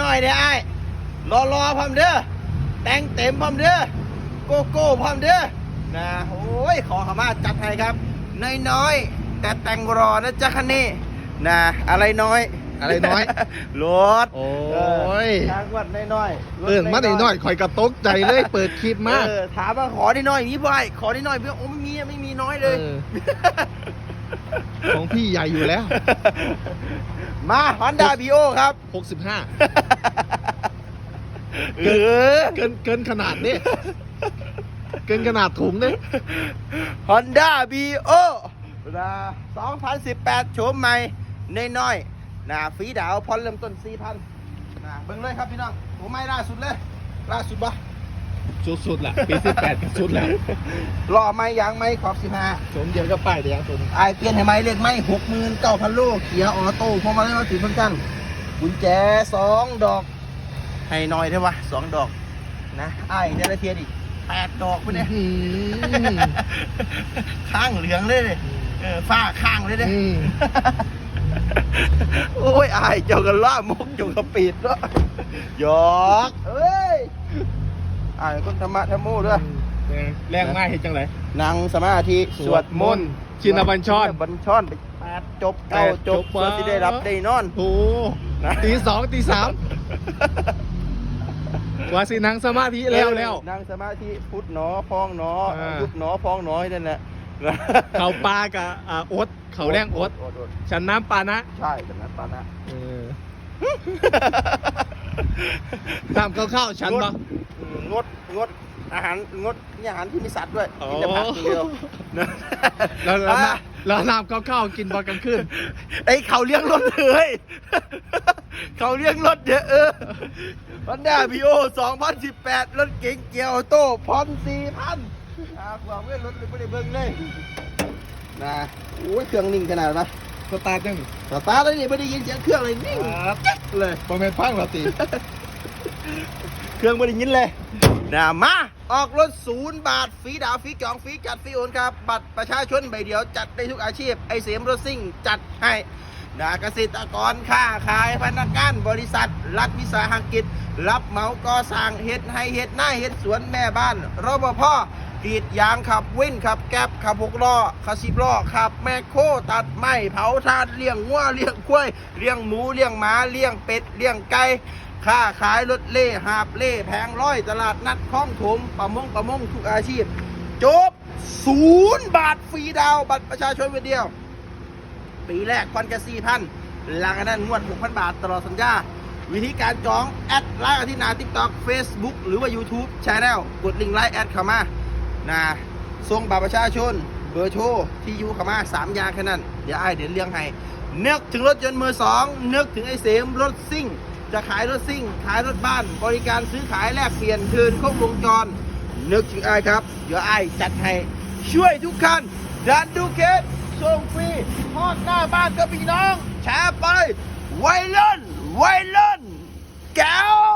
น้อยๆเนี่ยไอ้รอรอๆพร้อมเด้อแต่งเต็มพร้อมเด้อโกโก้พร้อมเด้อนะโอ้ยขอขมาจัดให้ครับน้อยๆแต่แต่งรอนะจ๊ะคันนี้นะอะไรน้อยอะไรน้อยรถโอ้ยเทางวัดน้อยๆรถเปิดมาหน่อยๆคอยกระตกใจเลยเปิดคลิปมาเออถามว่าขอได้น้อยอย่างนี้พ่อไอ้ขอได้น้อยเพื่อนโอ้ไม่มีอะไม่มีน้อยเลยเออ ของพี่ใหญ่อยู่แล้ว มาฮอนด้าบีโอครับ 65 เออเกินเกินขนาดนี้ เกินขนาดถุงนี่ฮอนด้าบีโอนะ2018 โฉมใหม่น้อยๆนะฟรีดาวพอนเริ่มต้น4,000นะเบิ่งเลยครับพี่น้องผมไม่ล่าสุดเลย ล่าสุดปะ สุดๆแหละปี18ก็สุดแล้วรอไม่ยางไม่ขอบ15สมเดียวก็ป้ายแดงสมไอายเปลี่ยนให้ไหมเลขไหมหกหมื่นเก้าพันโลเขียออโต้พวงมาลัยมาถือเพิ่งกันกุญแจสองดอก ให้หน่อยได้ปะสองดอก นะไอ้ายได้ละเทียนอีกแปดดอกไปเนี่ยอืมข้างเหลืองเลยเลยเออฝ้าข้างเลยเลยอืมโอ้ยไอ้ายเจ้ากันล่ามกเจ้ากันปีดเนาะหยอกเอ้ยไอ้ายคนธรรมะธรรมโมด้วยแรงมากเห็นจังไรนั่งสมาธิสวดมนต์ชินบัญชรบัญชรไปแปดจบเก้าจบแปดจบเพื่อที่ได้รับได้นอนโอ้นะตีสองตีสามว่าสินังสมาธิแล้วแล้วนั่งสมาธิพุทธหนอพองหนออ่ายุบหนอพองหนอนั่นแหละเขาปลากับอ่าโอ๊ตเขาแรงโอ๊ตโอ๊ตโอ๊ตฉันน้ำปลานะ ใช่แบบนั้นปานะเออตามเข้าวๆฉันปะอืม งดงดอาหารงดนี่อาหารที่มีสัตว์ด้วยอ๋อกินแต่ผักอย่างเดียวนะแล้วแล้วอะแล้วน้ำเข้าวๆกินตอนกลางคืนไอ้เขาเลี้ยงรถเลยเขาเลี้ยงรถเยอะเออวันด้าพีโอ2018 รถเก๋งเกียวโต้พร้อม4,000อ่าความเว้นรถเลยไม่ได้เบิ่งเลยนะโอ้ยเครื่องนิ่งขนาดนั้นนะสตาร์ทยังสตาร์ทแล้วนี่ไม่ได้ยินเสียงเครื่องเลยนิ่งจิ๊กเลยประมาณพังเหราตี เครื่องไม่ได้ยินเลยนะมาออกรถศูนย์บาทฟรีดาวฟรีจองฟรีจัดฟรีโอนครับ บัตรประชาชนใบเดียวจัดได้ทุกอาชีพไอเสียมรถซิ่งจัดให้นะเกษตรกรค้าขายพนักงานบริษัท รัฐวิสาหกิจ รับเหมาก่อสร้างเฮ็ดให้เฮ็ดหน้าเฮ็ดสวนแม่บ้านรปภกรีดยางขับวินขับแก๊บขับหกล้อขับสิบล้อขับแมคโครตัดไม้เผาทานเลี้ยงงัวเลี้ยงควายเลี้ยงหมูเลี้ยงหมาเลี้ยงเป็ดเลี้ยงไก่ ค้าขายรถเล่หาบเล่แผงร้อยตลาดนัดคล้องถมประมงประมงทุกอาชีพ จบศูนย์บาทฟรีดาวบัตรประชาชนวันเดียว ปีแรกควันกระสี่พันหลังจากนั้นงวดหกพันบาทตลอดสัญญา วิธีการจอง แอดไลน์กันที่นาทิกตอกเฟซบุ๊กหรือว่า YouTube c h a n e l กดลิงก์ไลน์แอดเข้ามานะส่งบัตรประชาชน เบอร์โทรที่อยู่เข้ามาสามอย่างแค่นั้น เดี๋ยวไอ้เดี๋ยวเลี้ยงให้นึกถึงรถยนต์มือสองนึกถึงไอ้เสมรถซิ่ง จะขายรถซิ่ง ขายรถบ้าน บริการซื้อขายแลกเปลี่ยนคืนครบวงจร นึกถึงไอ้ครับ เดี๋ยวไอ้จัดให้ ช่วยทุกคันดันดูเคสส่งฟรีทอดหน้าบ้านก็พี่น้องแชร์ไปไวเล่นไวเล่นแก้ว